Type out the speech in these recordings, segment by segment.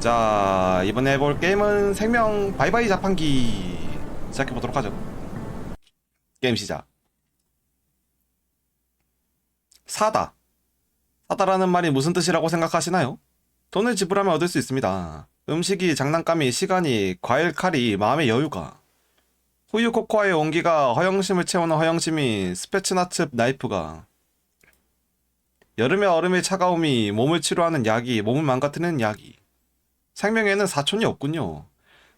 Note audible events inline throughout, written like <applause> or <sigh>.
자 이번에 해볼 게임은 생명 바이바이 자판기 시작해보도록 하죠. 게임 시작. 사다. 사다라는 말이 무슨 뜻이라고 생각하시나요? 돈을 지불하면 얻을 수 있습니다. 음식이 장난감이 시간이 과일 칼이 마음의 여유가. 후유 코코아의 온기가 허영심을 채우는 허영심이 스페츠나츠 나이프가. 여름의 얼음의 차가움이 몸을 치료하는 약이 몸을 망가뜨리는 약이 생명에는 사촌이 없군요.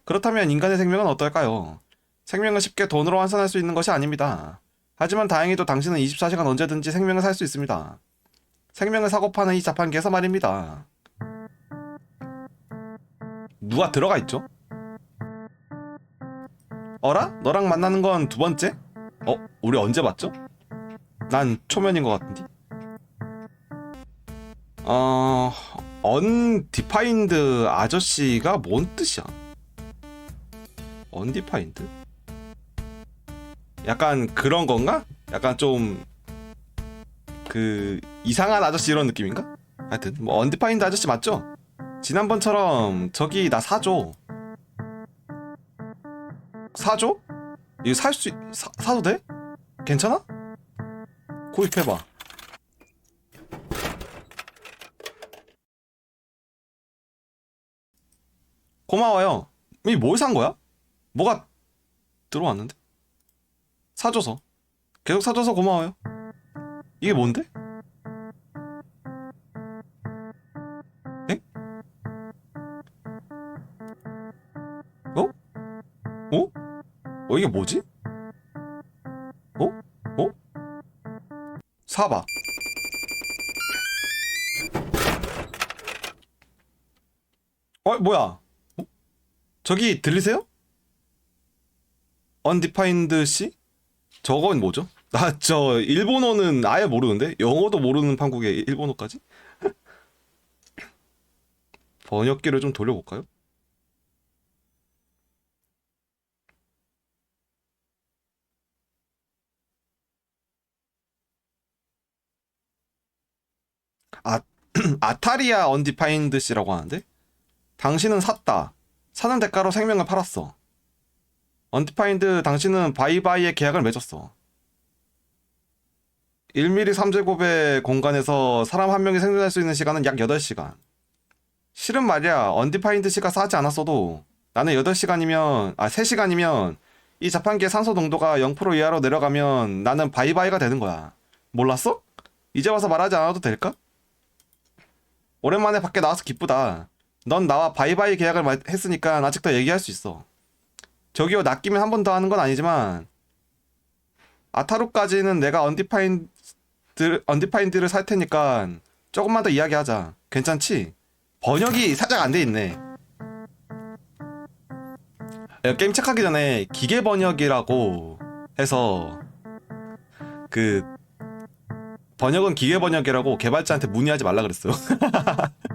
그렇다면 인간의 생명은 어떨까요? 생명은 쉽게 돈으로 환산할 수 있는 것이 아닙니다. 하지만 다행히도 당신은 24시간 언제든지 생명을 살 수 있습니다. 생명을 사고 파는 이 자판기에서 말입니다. 누가 들어가 있죠? 어라? 너랑 만나는 건 두 번째? 어? 우리 언제 봤죠? 난 초면인 것 같은데? 어... 언디파인드 아저씨가 뭔 뜻이야? 언디파인드? 약간 그런 건가? 약간 좀 그 이상한 아저씨 이런 느낌인가? 하여튼 뭐 언디파인드 아저씨 맞죠? 지난번처럼 저기 나 사줘 사줘? 이거 살 수 사, 사도 돼? 괜찮아? 구입해봐 고마워요. 이 뭘 산 거야? 뭐가 들어왔는데? 사줘서. 계속 사줘서 고마워요. 이게 뭔데? 에? 어? 어? 어, 이게 뭐지? 어? 어? 사봐. 어, 뭐야? 저기 들리세요? 언디파인드 씨? 저건 뭐죠? 나 저 일본어는 아예 모르는데 영어도 모르는 판국에 일본어까지? <laughs> 번역기를 좀 돌려볼까요? 아 <clears throat> 아타리아 언디파인드 씨라고 하는데 당신은 샀다. 사는 대가로 생명을 팔았어. 언디파인드 당신은 바이바이의 계약을 맺었어. 1mm 3제곱의 공간에서 사람 한 명이 생존할 수 있는 시간은 약 8시간. 실은 말이야, 언디파인드 씨가 싸지 않았어도 나는 8시간이면, 아, 3시간이면 이 자판기의 산소 농도가 0% 이하로 내려가면 나는 바이바이가 되는 거야. 몰랐어? 이제 와서 말하지 않아도 될까? 오랜만에 밖에 나와서 기쁘다. 넌 나와 바이바이 계약을 말- 했으니까 아직도 얘기할 수 있어. 저기요, 낚이면 한 번 더 하는 건 아니지만, 아타루까지는 내가 언디파인드, 언디파인드를 살 테니까 조금만 더 이야기하자. 괜찮지? 번역이 살짝 안 돼 있네. 게임 시작하기 전에 기계 번역이라고 해서 그 번역은 기계 번역이라고 개발자한테 문의하지 말라 그랬어요. <laughs>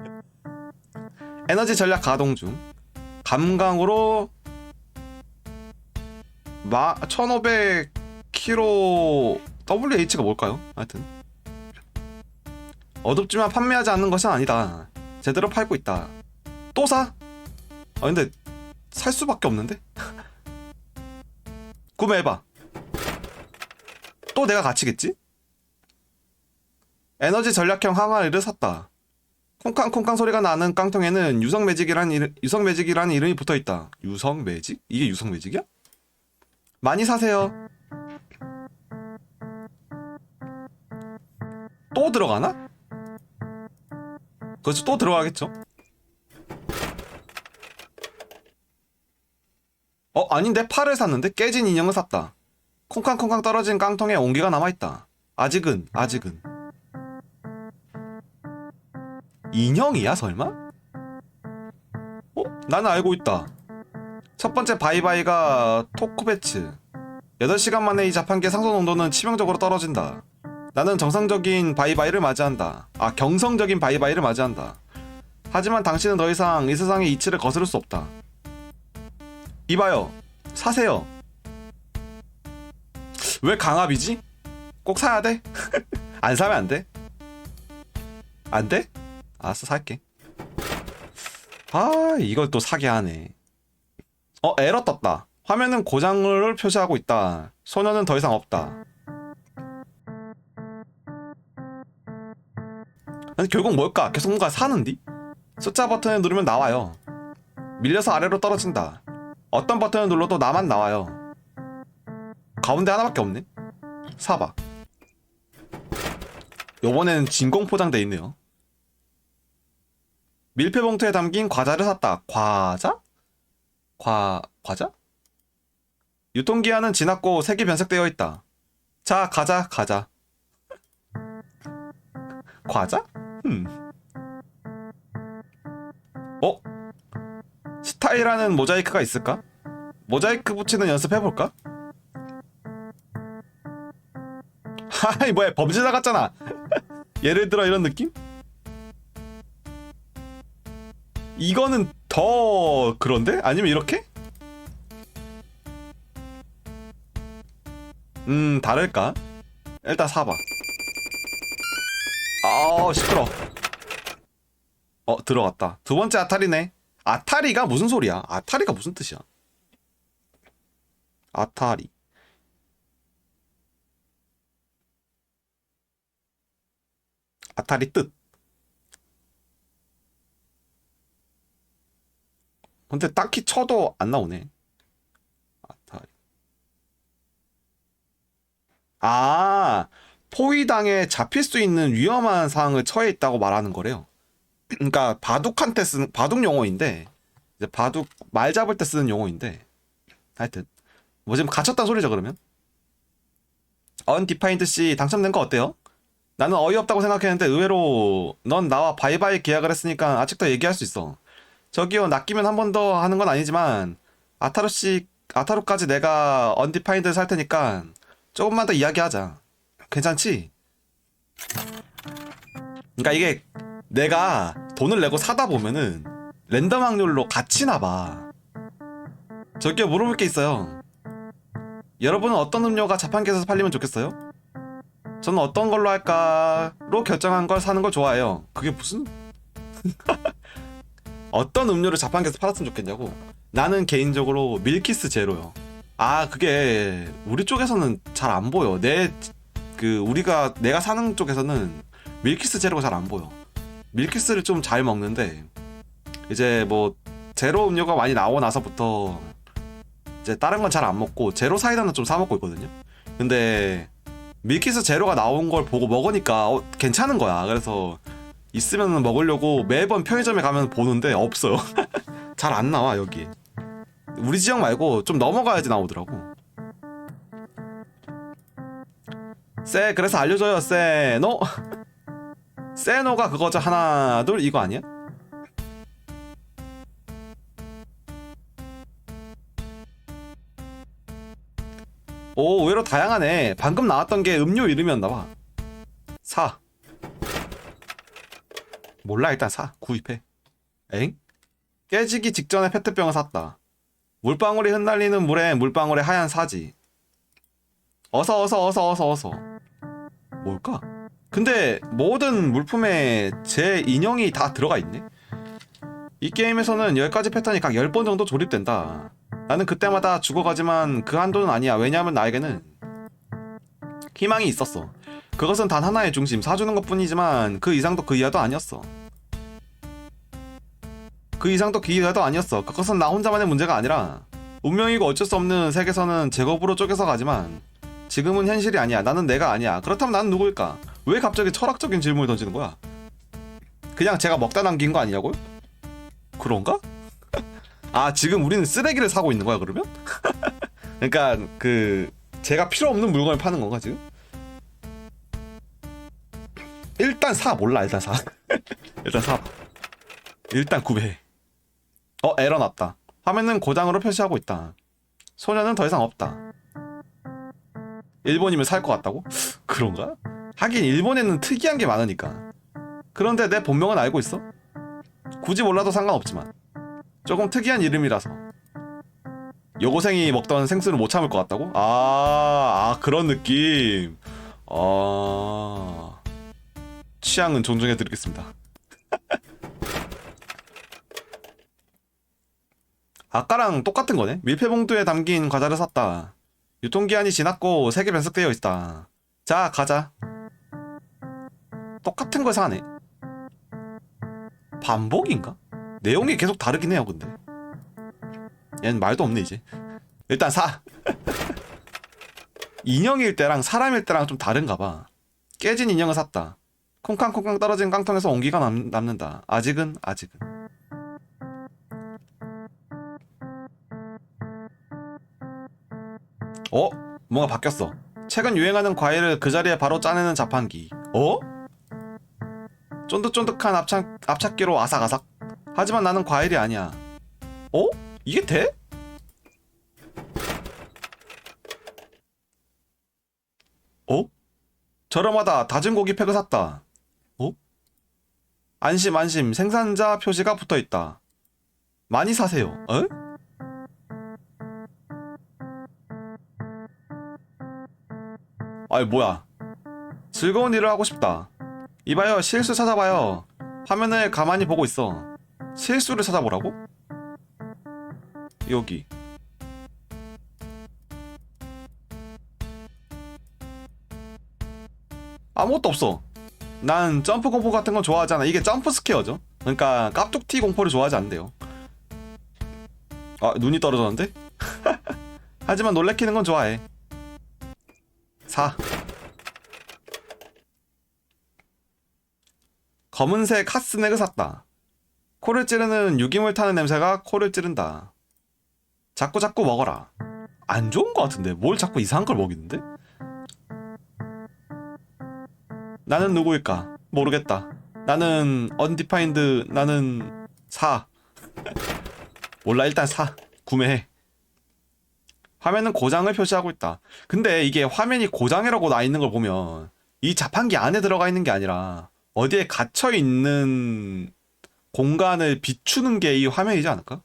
에너지 전략 가동 중. 감강으로 마 1500kg WH가 뭘까요? 하여튼 어둡지만 판매하지 않는 것은 아니다. 제대로 팔고 있다. 또 사? 아 근데 살 수밖에 없는데? <laughs> 구매해봐. 또 내가 갇히겠지? 에너지 전략형 항아리를 샀다. 콩캉콩캉 소리가 나는 깡통에는 유성 매직이란 이름, 유성 매직이라는 이름이 붙어 있다. 유성 매직? 이게 유성 매직이야? 많이 사세요. 또 들어가나? 그렇죠. 또 들어가겠죠. 어, 아닌데 팔을 샀는데 깨진 인형을 샀다. 콩캉콩캉 떨어진 깡통에 온기가 남아 있다. 아직은, 아직은. 인형이야 설마? 어? 나는 알고 있다. 첫 번째 바이바이가 토쿠베츠. 8시간 만에 이 자판기의 상소 농도는 치명적으로 떨어진다. 나는 정상적인 바이바이를 맞이한다. 아, 경성적인 바이바이를 맞이한다. 하지만 당신은 더 이상 이 세상의 이치를 거스를 수 없다. 이봐요. 사세요. 왜 강압이지? 꼭 사야 돼? <laughs> 안 사면 안 돼? 안 돼? 알았어 살게 아, 이걸 또 사게 하네. 어, 에러 떴다. 화면은 고장을 표시하고 있다. 소녀는 더 이상 없다. 근데 결국 뭘까? 계속 뭔가 사는디? 숫자 버튼을 누르면 나와요. 밀려서 아래로 떨어진다. 어떤 버튼을 눌러도 나만 나와요. 가운데 하나밖에 없네. 사봐. 요번에는 진공 포장돼 있네요. 밀폐 봉투에 담긴 과자를 샀다. 과자? 과 과자? 유통기한은 지났고 색이 변색되어 있다. 자, 가자, 가자. 과자? 음. 어? 스타일하는 모자이크가 있을까? 모자이크 붙이는 연습해볼까? <laughs> 하이 뭐야 범죄자 같잖아 <laughs> 예를 들어 이런 느낌? 이거는 더 그런데? 아니면 이렇게? 음 다를까? 일단 사봐. 아우 시끄러. 어 들어갔다. 두 번째 아타리네. 아타리가 무슨 소리야? 아타리가 무슨 뜻이야? 아타리. 아타리 뜻 근데 딱히 쳐도 안 나오네 아타리 아 포위당에 잡힐 수 있는 위험한 상황을 처해 있다고 말하는 거래요. 그러니까 바둑한테 쓰는 바둑 용어인데 이제 바둑 말 잡을 때 쓰는 용어인데 하여튼 뭐 지금 갇혔다는 소리죠 그러면? 언디파인드 씨 당첨된 거 어때요? 나는 어이없다고 생각했는데 의외로 넌 나와 바이바이 계약을 했으니까 아직도 얘기할 수 있어. 저기요 낚이면 한 번 더 하는 건 아니지만 아타루 씨 아타루까지 내가 언디파인드 살 테니까 조금만 더 이야기하자. 괜찮지? 그러니까 이게 내가 돈을 내고 사다 보면은 랜덤 확률로 갇히나 봐. 저기요 물어볼 게 있어요. 여러분은 어떤 음료가 자판기에서 팔리면 좋겠어요? 저는 어떤 걸로 할까로 결정한 걸 사는 걸 좋아해요. 그게 무슨 <laughs> 어떤 음료를 자판기에서 팔았으면 좋겠냐고? 나는 개인적으로 밀키스 제로요. 아 그게 우리 쪽에서는 잘 안 보여. 내 그 우리가 내가 사는 쪽에서는 밀키스 제로가 잘 안 보여. 밀키스를 좀 잘 먹는데 이제 뭐 제로 음료가 많이 나오고 나서부터 이제 다른 건 잘 안 먹고 제로 사이다는 좀 사 먹고 있거든요. 근데 밀키스 제로가 나온 걸 보고 먹으니까 어, 괜찮은 거야. 그래서 있으면 먹으려고 매번 편의점에 가면 보는데 없어요. <laughs> 잘 안 나와 여기. 우리 지역 말고 좀 넘어가야지 나오더라고. 쎄 그래서 알려줘요 쎄노 <laughs> 쎄노가 그거죠 하나 둘 이거 아니야? 오 의외로 다양하네 방금 나왔던 게 음료 이름이었나봐 사 몰라 일단 사 구입해 엥? 깨지기 직전에 페트병을 샀다 물방울이 흩날리는 물에 물방울의 하얀 사지 어서 어서 어서 어서 어서 뭘까? 근데 모든 물품에 제 인형이 다 들어가 있네? 이 게임에서는 10가지 패턴이 각 10번 정도 조립된다. 나는 그때마다 죽어가지만 그 한도는 아니야. 왜냐하면 나에게는 희망이 있었어. 그것은 단 하나의 중심, 사주는 것 뿐이지만 그 이상도 그 이하도 아니었어. 그 이상도 그 이하도 아니었어. 그것은 나 혼자만의 문제가 아니라 운명이고 어쩔 수 없는 세계선은 제곱으로 쪼개서 가지만 지금은 현실이 아니야. 나는 내가 아니야. 그렇다면 나는 누구일까? 왜 갑자기 철학적인 질문을 던지는 거야? 그냥 제가 먹다 남긴 거 아니냐고요? 그런가? <laughs> 아 지금 우리는 쓰레기를 사고 있는 거야 그러면? <laughs> 그러니까 그 제가 필요 없는 물건을 파는 건가 지금? 일단 사 몰라 일단 사 <laughs> 일단 사 일단 구매해 어 에러 났다 화면은 고장으로 표시하고 있다 소녀는 더 이상 없다 일본이면 살 것 같다고? <laughs> 그런가? 하긴 일본에는 특이한 게 많으니까 그런데 내 본명은 알고 있어? 굳이 몰라도 상관없지만 조금 특이한 이름이라서 여고생이 먹던 생수를 못 참을 것 같다고? 아, 아 그런 느낌 아 취향은 존중해 드리겠습니다 아까랑 똑같은 거네. 밀폐봉투에 담긴 과자를 샀다. 유통기한이 지났고 색이 변색되어 있다. 자, 가자. 똑같은 걸 사네. 반복인가? 내용이 계속 다르긴 해요, 근데. 얘는 말도 없네, 이제. 일단 사. <laughs> 인형일 때랑 사람일 때랑 좀 다른가 봐. 깨진 인형을 샀다. 콩캉콩캉 떨어진 깡통에서 온기가 남, 남는다. 아직은, 아직은. 어? 뭔가 바뀌었어. 최근 유행하는 과일을 그 자리에 바로 짜내는 자판기. 어? 쫀득쫀득한 앞차, 앞찾기로 아삭아삭. 하지만 나는 과일이 아니야. 어? 이게 돼? 어? 저렴하다. 다진 고기 팩을 샀다. 어? 안심 안심 생산자 표시가 붙어 있다. 많이 사세요. 어? 아이 뭐야? 즐거운 일을 하고 싶다. 이봐요 실수 찾아봐요. 화면을 가만히 보고 있어. 실수를 찾아보라고? 여기. 아무것도 없어. 난 점프 공포 같은 거 좋아하잖아. 이게 점프 스퀘어죠. 그러니까 깝툭튀 공포를 좋아하지 않는데요. 아 눈이 떨어졌는데? <laughs> 하지만 놀래키는 건 좋아해. 4. 검은색 카스넥을 샀다. 코를 찌르는 유기물 타는 냄새가 코를 찌른다. 자꾸 자꾸 먹어라. 안 좋은 것 같은데 뭘 자꾸 이상한 걸 먹이는데? 나는 누구일까? 모르겠다. 나는 언디파인드 나는 사. <laughs> 몰라 일단 사. 구매해. 화면은 고장을 표시하고 있다. 근데 이게 화면이 고장이라고 나 있는 걸 보면 이 자판기 안에 들어가 있는 게 아니라 어디에 갇혀 있는 공간을 비추는 게 이 화면이지 않을까?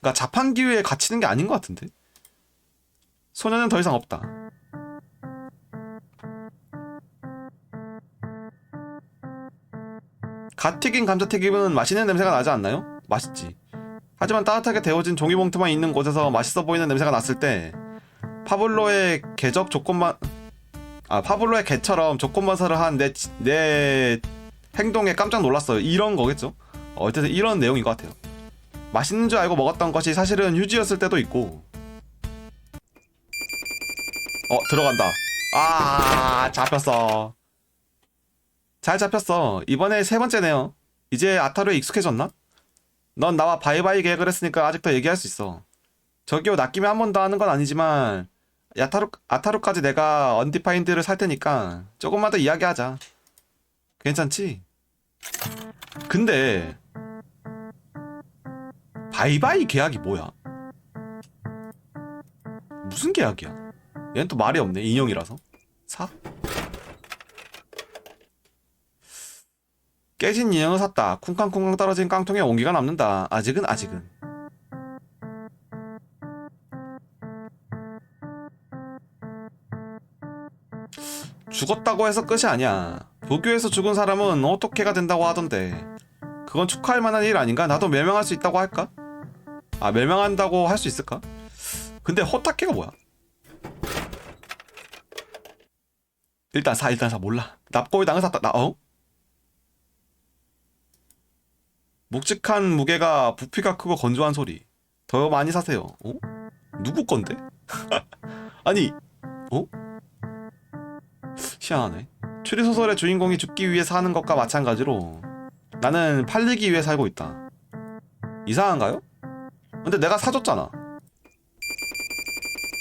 그러니까 자판기 위에 갇히는 게 아닌 것 같은데. 소녀는 더 이상 없다. 갓 튀긴 감자 튀김은 맛있는 냄새가 나지 않나요? 맛있지. 하지만 따뜻하게 데워진 종이봉투만 있는 곳에서 맛있어 보이는 냄새가 났을 때 파블로의 개적 조건만 아 파블로의 개처럼 조건반사를 한 내 내 행동에 깜짝 놀랐어요. 이런 거겠죠? 어, 어쨌든 이런 내용인 것 같아요. 맛있는 줄 알고 먹었던 것이 사실은 휴지였을 때도 있고. 어 들어간다. 아 잡혔어. 잘 잡혔어. 이번에 세 번째네요. 이제 아타루에 익숙해졌나? 넌 나와 바이바이 계획을 했으니까 아직 더 얘기할 수 있어. 저기요 낚이면 한 번 더 하는 건 아니지만 야타루 아타루까지 내가 언디파인드를 살 테니까 조금만 더 이야기하자. 괜찮지? 근데 바이바이 계약이 뭐야? 무슨 계약이야? 얘는 또 말이 없네 인형이라서 사? 깨진 인형을 샀다. 쿵쾅쿵쾅 떨어진 깡통에 온기가 남는다. 아직은 아직은. 죽었다고 해서 끝이 아니야. 도쿄에서 죽은 사람은 어떻게가 된다고 하던데. 그건 축하할 만한 일 아닌가? 나도 멸망할 수 있다고 할까? 아, 멸망한다고 할 수 있을까? 근데 호타케가 뭐야? 일단 사, 일단 사, 몰라. 납고의 당을 샀다. 나, 어? 묵직한 무게가 부피가 크고 건조한 소리. 더 많이 사세요. 어? 누구 건데? <laughs> 아니, 어? 희한하네. 추리소설의 주인공이 죽기 위해 사는 것과 마찬가지로 나는 팔리기 위해 살고 있다. 이상한가요? 근데 내가 사줬잖아.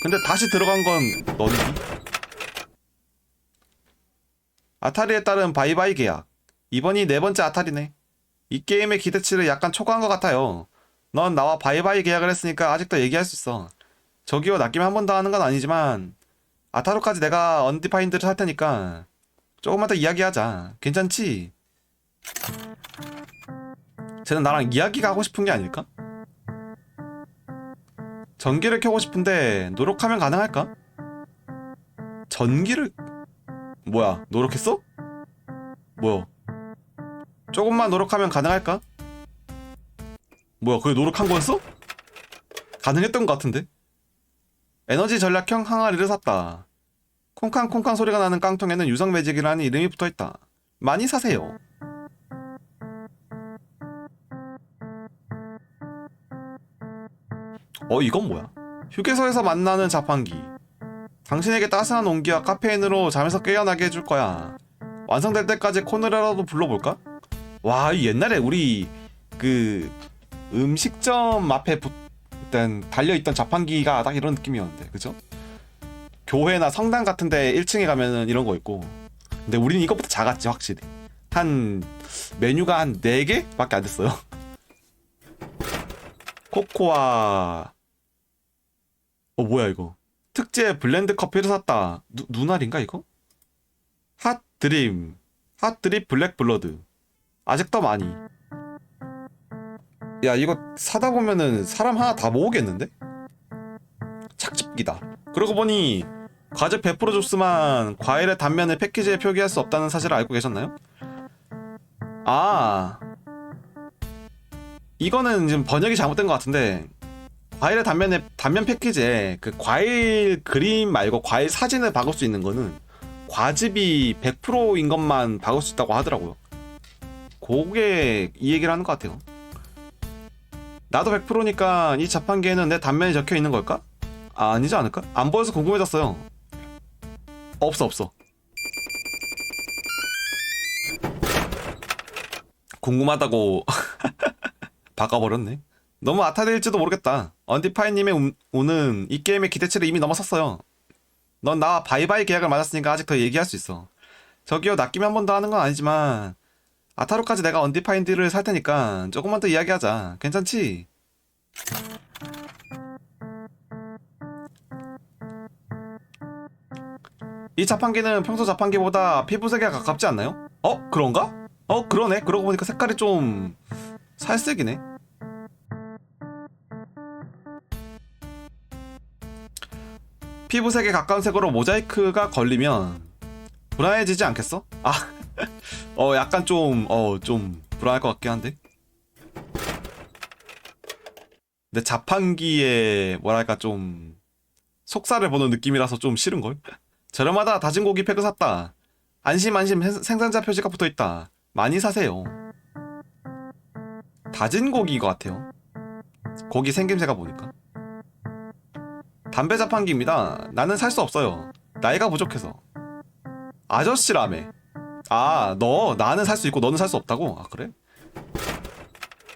근데 다시 들어간 건 너니? 아타리에 따른 바이바이 계약. 이번이 네 번째 아타리네. 이 게임의 기대치를 약간 초과한 것 같아요. 넌 나와 바이바이 계약을 했으니까 아직도 얘기할 수 있어. 저기요 낚이면 한 번 더 하는 건 아니지만 아타로까지 내가 언디파인드를 살 테니까 조금만 더 이야기하자. 괜찮지? 쟤는 나랑 이야기가 하고 싶은 게 아닐까? 전기를 켜고 싶은데 노력하면 가능할까? 전기를 뭐야 노력했어? 뭐야 조금만 노력하면 가능할까? 뭐야 그게 노력한 거였어? 가능했던 것 같은데? 에너지 전략형 항아리를 샀다. 콩캉콩캉 소리가 나는 깡통에는 유성 매직이라는 이름이 붙어 있다. 많이 사세요. 어, 이건 뭐야? 휴게소에서 만나는 자판기. 당신에게 따스한 온기와 카페인으로 잠에서 깨어나게 해줄 거야. 완성될 때까지 코너라도 불러볼까? 와, 이 옛날에 우리 그 음식점 앞에 붙, 일단 달려있던 자판기가 딱 이런 느낌이었는데, 그죠? 교회나 성당 같은데 1층에 가면은 이런 거 있고. 근데 우리는 이것보다 작았지, 확실히. 한 메뉴가 한 4개밖에 안 됐어요. <laughs> 코코아 어 뭐야 이거 특제 블렌드 커피를 샀다 누, 누날인가 이거? 핫 드림 핫 드립 블랙 블러드 아직 더 많이 야 이거 사다 보면은 사람 하나 다 모으겠는데? 착즙기다 그러고 보니 과즙 100% 주스만 과일의 단면을 패키지에 표기할 수 없다는 사실을 알고 계셨나요? 아 이거는 지금 번역이 잘못된 것 같은데 과일의 단면에 단면 패키지에 그 과일 그림 말고 과일 사진을 박을 수 있는 거는 과즙이 100%인 것만 박을 수 있다고 하더라고요. 그게 이 얘기를 하는 것 같아요. 나도 100%니까 이 자판기에는 내 단면이 적혀 있는 걸까? 아, 아니지 않을까? 안 보여서 궁금해졌어요. 없어 없어. 궁금하다고 <laughs> 바꿔버렸네. 너무 아타일지도 모르겠다. 언디파이님의 운- 운은 이 게임의 기대치를 이미 넘어섰어요. 넌 나와 바이바이 계약을 맞았으니까 아직 더 얘기할 수 있어. 저기요, 낚임 한번 더 하는 건 아니지만 아타로까지 내가 언디파인드를 살 테니까 조금만 더 이야기하자. 괜찮지? 이 자판기는 평소 자판기보다 피부색에 가깝지 않나요? 어? 그런가? 어, 그러네. 그러고 보니까 색깔이 좀 살색이네. 피부색에 가까운 색으로 모자이크가 걸리면 불안해지지 않겠어? 아, <laughs> 어, 약간 좀, 어, 좀 불안할 것 같긴 한데. 근데 자판기에 뭐랄까 좀 속살을 보는 느낌이라서 좀 싫은걸? 저렴하다 다진 고기 팩을 샀다. 안심 안심 생- 생산자 표시가 붙어 있다. 많이 사세요. 다진 고기인 것 같아요. 고기 생김새가 보니까. 담배 자판기입니다. 나는 살 수 없어요. 나이가 부족해서. 아저씨라며. 아, 너, 나는 살 수 있고 너는 살 수 없다고? 아, 그래?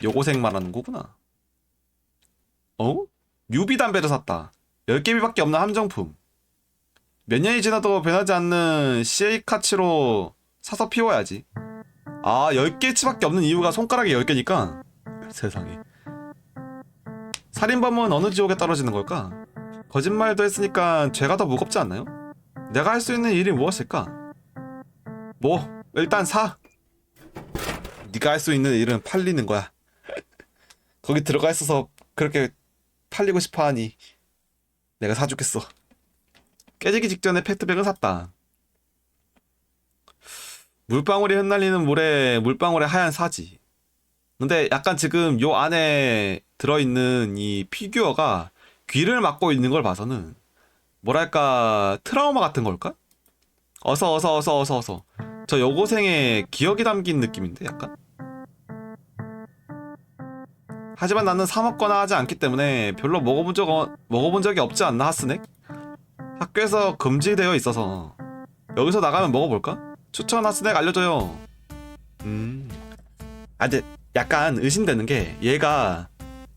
요고생 말하는 거구나. 어? 뮤비 담배를 샀다. 10개비밖에 없는 함정품. 몇 년이 지나도 변하지 않는 CA 카치로 사서 피워야지. 아, 10개치밖에 없는 이유가 손가락이 10개니까. 세상에. 살인범은 어느 지옥에 떨어지는 걸까? 거짓말도 했으니까 죄가 더 무겁지 않나요? 내가 할 수 있는 일이 무엇일까? 뭐 일단 사. 네가 할 수 있는 일은 팔리는 거야. 거기 들어가 있어서 그렇게 팔리고 싶어 하니 내가 사주겠어. 깨지기 직전에 페트백을 샀다. 물방울이 흩날리는 물에 물방울의 하얀 사지. 근데 약간 지금 요 안에 들어있는 이 피규어가 귀를 막고 있는 걸 봐서는 뭐랄까 트라우마 같은 걸까? 어서 어서 어서 어서 어서 저 여고생의 기억이 담긴 느낌인데 약간 하지만 나는 사 먹거나 하지 않기 때문에 별로 먹어본 적 어- 먹어본 적이 없지 않나 하스넥? 학교에서 금지되어 있어서 여기서 나가면 먹어볼까? 추천 하스넥 알려줘요. 음, 아 근데 약간 의심되는 게 얘가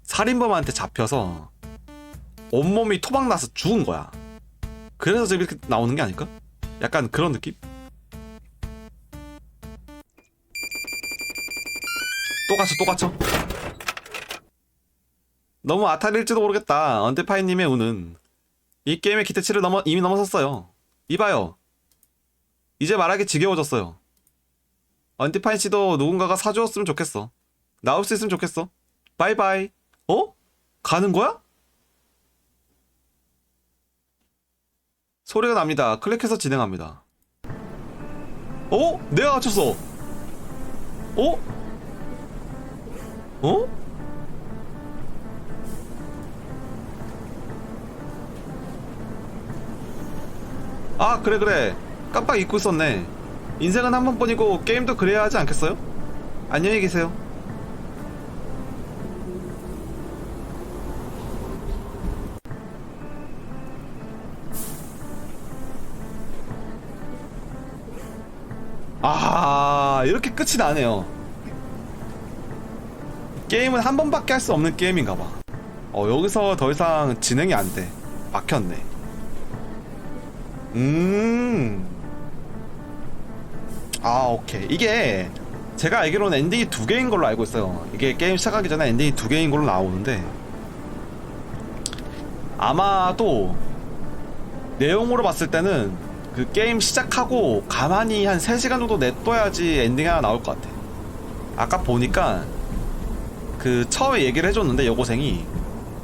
살인범한테 잡혀서 온몸이 토막 나서 죽은 거야. 그래서 이렇게 나오는 게 아닐까? 약간 그런 느낌? 갇혀, 또 갇혀. 너무 아탈일지도 모르겠다. 언데파이님의 운은. 이 게임의 기대치를 넘어, 이미 넘어섰어요. 이봐요. 이제 말하기 지겨워졌어요. 언티파인 씨도 누군가가 사주었으면 좋겠어. 나올 수 있으면 좋겠어. 바이바이. 어? 가는 거야? 소리가 납니다. 클릭해서 진행합니다. 어? 내가 맞췄어. 어? 어? 아 그래 그래 깜빡 잊고 있었네 인생은 한 번뿐이고 게임도 그래야 하지 않겠어요? 안녕히 계세요 아 이렇게 끝이 나네요 게임은 한 번밖에 할 수 없는 게임인가 봐 어 여기서 더 이상 진행이 안 돼 막혔네 음. 아, 오케이. 이게 제가 알기로는 엔딩이 두 개인 걸로 알고 있어요. 이게 게임 시작하기 전에 엔딩이 두 개인 걸로 나오는데 아마도 내용으로 봤을 때는 그 게임 시작하고 가만히 한 3시간 정도 냅둬야지 엔딩이 하나 나올 것 같아. 아까 보니까 그 처음에 얘기를 해줬는데 여고생이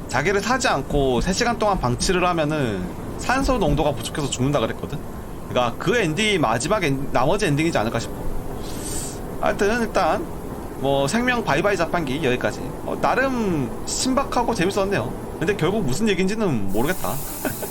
자기를 타지 않고 3시간 동안 방치를 하면은 산소 농도가 부족해서 죽는다 그랬거든. 그러니까 그 엔딩이 마지막 엔, 나머지 엔딩이지 않을까 싶어. 하여튼 일단 뭐 생명 바이바이 자판기 여기까지. 어, 나름 신박하고 재밌었네요. 근데 결국 무슨 얘기인지는 모르겠다. <laughs>